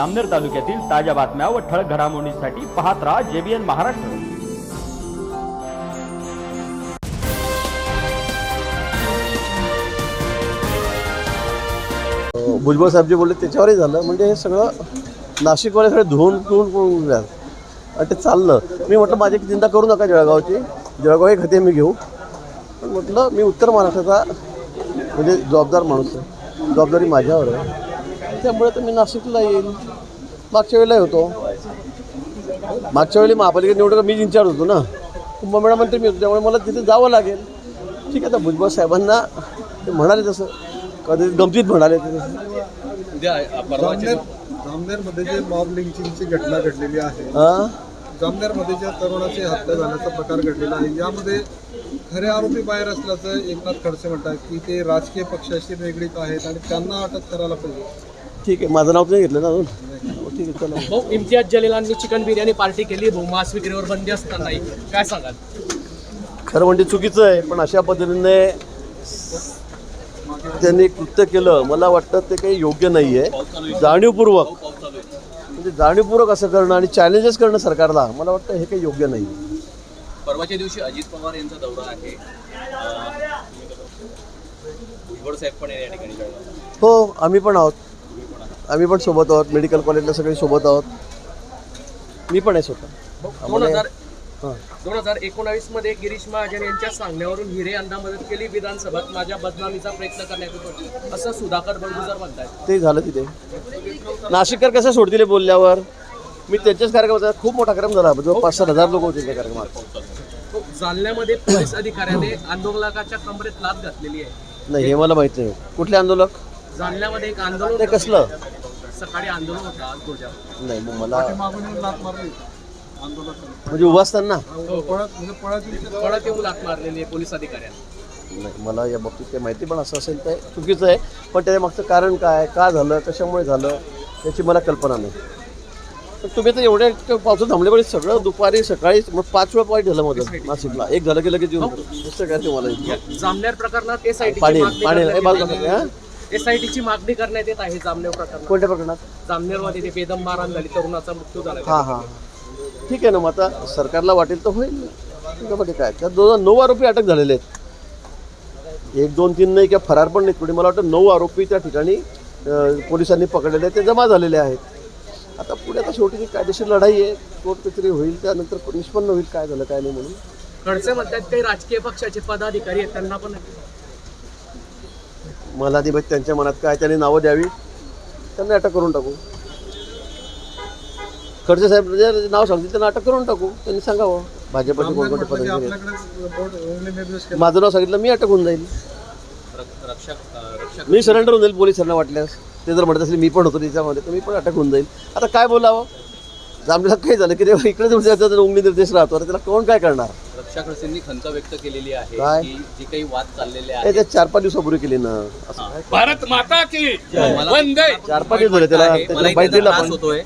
अमनेर तालुक्यातील ताज्या बातम्या व ठळक घडामोडींसाठी पाहत राहा जेबीएन महाराष्ट्र. भुजबळ साहेब जे बोलले त्याच्यावरही झालं. म्हणजे हे सगळं नाशिकवाले सगळे धुवून धुवून पळून आणि ते चाललं. मी म्हटलं माझी चिंता करू नका जळगावची. जळगाव हे खते मी घेऊ. पण म्हटलं मी उत्तर महाराष्ट्राचा म्हणजे जबाबदार माणूस आहे. जबाबदारी माझ्यावर आहे. त्यामुळे तर मी नाशिकला येईल मागच्या वेळेला होतो. मागच्या वेळी महापालिका निवडणूक मी इन्चार्ज होतो ना. कुंभमेळा मंत्री मी होतो त्यामुळे मला तिथे जावं लागेल. ठीक आहे आता भुजबळ साहेबांना ते म्हणाले तसं. कधी गमतीत म्हणाले ते. तसं जामनेर जामनेरमध्ये जे मॉब लिंचिंगची घटना घडलेली आहे हां? जामनेरमध्ये ज्या तरुणाची हत्या झाल्याचा प्रकार घडलेला आहे यामध्ये खरे आरोपी बाहेर असल्याचं एकनाथ खडसे म्हणतात की ते राजकीय पक्षाशी निगडीत आहेत आणि त्यांना अटक करायला पाहिजे. ठीक आहे. माझं नाव तर नाही घेतलं ना अजून? हो, ठीक आहे चला. भाऊ इम्तियाज जलीलांनी चिकन बिर्याणी पार्टी केली भाऊ मांस विक्रीवर बंदी असतानाही. काय सांगाल? खरं म्हणजे चुकीचं आहे पण अशा पद्धतीने त्यांनी कृत्य केलं. मला वाटतं ते काही योग्य नाही आहे जाणीवपूर्वक. म्हणजे जाणीवपूर्वक असं करणं आणि चॅलेंजेस करणं सरकारला मला वाटतं हे काही योग्य नाही परवाच्या दिवशी अजित पवार यांचा दौरा आहे. भुजबळ साहेब पण या ठिकाणी हो आम्ही पण आहोत. आम्ही पण सोबत आहोत मेडिकल कॉलेजला सगळे सोबत आहोत. मी पण आहे स्वतः. दोन हजार हां. दोन हजार एकोणावीसमध्ये गिरीश महाजन यांच्या सांगण्यावरून हिरे यांना मदत केली विधानसभेत माझ्या बदनामीचा प्रयत्न करण्यात येतो. असं सुधाकर बंडुजर म्हणतात ते झालं तिथे. नाशिककर कसं सोडतील हे बोलल्यावर? मी त्यांच्याच कार्यक्रमात खूप मोठा कार्यक्रम झाला. जवळ पाच सात हजार लोक होते त्या कार्यक्रमात. तो जालन्यामध्ये पोलीस अधिकाऱ्याने आंदोलकाच्या कमरेत लात घातलेली आहे. नाही हे मला माहीत नाही. कुठले आंदोलक? जालन्यामध्ये एक आंदोलन ते कसलं? सकाळी आंदोलन होतं आज नाही मग मला मागून येऊन लात मारली. आंदोलन म्हणजे उभा असताना पळत म्हणजे पळत येऊन पळत येऊन लात मारलेली आहे पोलीस अधिकाऱ्याने. नाही मला या बाबतीत काही माहिती पण असं असेल तर चुकीचं आहे पण त्याच्या मागचं कारण काय का झालं कशामुळे झालं याची मला कल्पना नाही. तर तुम्ही तर एवढ्या पावसात थांबल्यामुळे सगळं दुपारी सकाळी मग पाच वेळा वाईट झालं माझं नाशिकला. एक झालं की लगेच येऊन दुसरं काय तुम्हाला इथं? जामनेर प्रकरणात एसआयटीची पाणी पाणी हे बाजूला एसआयटीची मागणी करण्यात येत आहे जामनेर प्रकरणात. कोणत्या प्रकरणात? जामनेरमध्ये ते बेदम मारहाण झाली तरुणाचा मृत्यू झाला. हां हां. ठीक आहे ना मग आता सरकारला वाटेल तर होईल. त्याच्यामध्ये काय? त्यात दोन नऊ आरोपी अटक झालेले आहेत. एक दोन तीन नाही किंवा फरार पण नाहीत. कुठे मला वाटतं नऊ आरोपी त्या ठिकाणी अं, पोलिसांनी पकडलेले आहेत. ते जमा झालेले आहेत. आता पुढे आता शेवटी ती कायदेशीर लढाई आहे. कोर्ट कचेरी होईल त्यानंतर निष्पन्न होईल. काय झालं काय नाही म्हणून. खडसे म्हणतात काही राजकीय पक्षाचे पदाधिकारी आहेत त्यांना पण मला त्यांच्या मनात काय त्यांनी नावं द्यावी? त्यांना अटक करून टाकू. खडसे साहेब जे नाव सांगतील त्यांना अटक करून टाकू. त्यांनी सांगावं. भाजपचे कोणकोणते पदाधिकारी माझं नाव सांगितलं मी अटक होऊन जाईल. मी सरेंडर होऊन जाईल पोलिसांना वाटल्यास. ते जर म्हणत असेल मी पण होतो त्याच्यामध्ये तर मी पण अटक होऊन जाईल. आता काय बोलावं? जांभळीला काय झालं की इकडे तुमच्या उंगली निर्देश राहतो. अरे त्याला कोण काय करणार? रक्षा खडसेंनी खंत व्यक्त केलेली आहे काय? की जी काही वाद चाललेले हे आहेत. त्या चार पाच दिवसापूर्वी केली ना. असं भारत माता की मला- वंदे. चार पाच दिवस झाले त्याला बाईट दिला त्रास होतोय?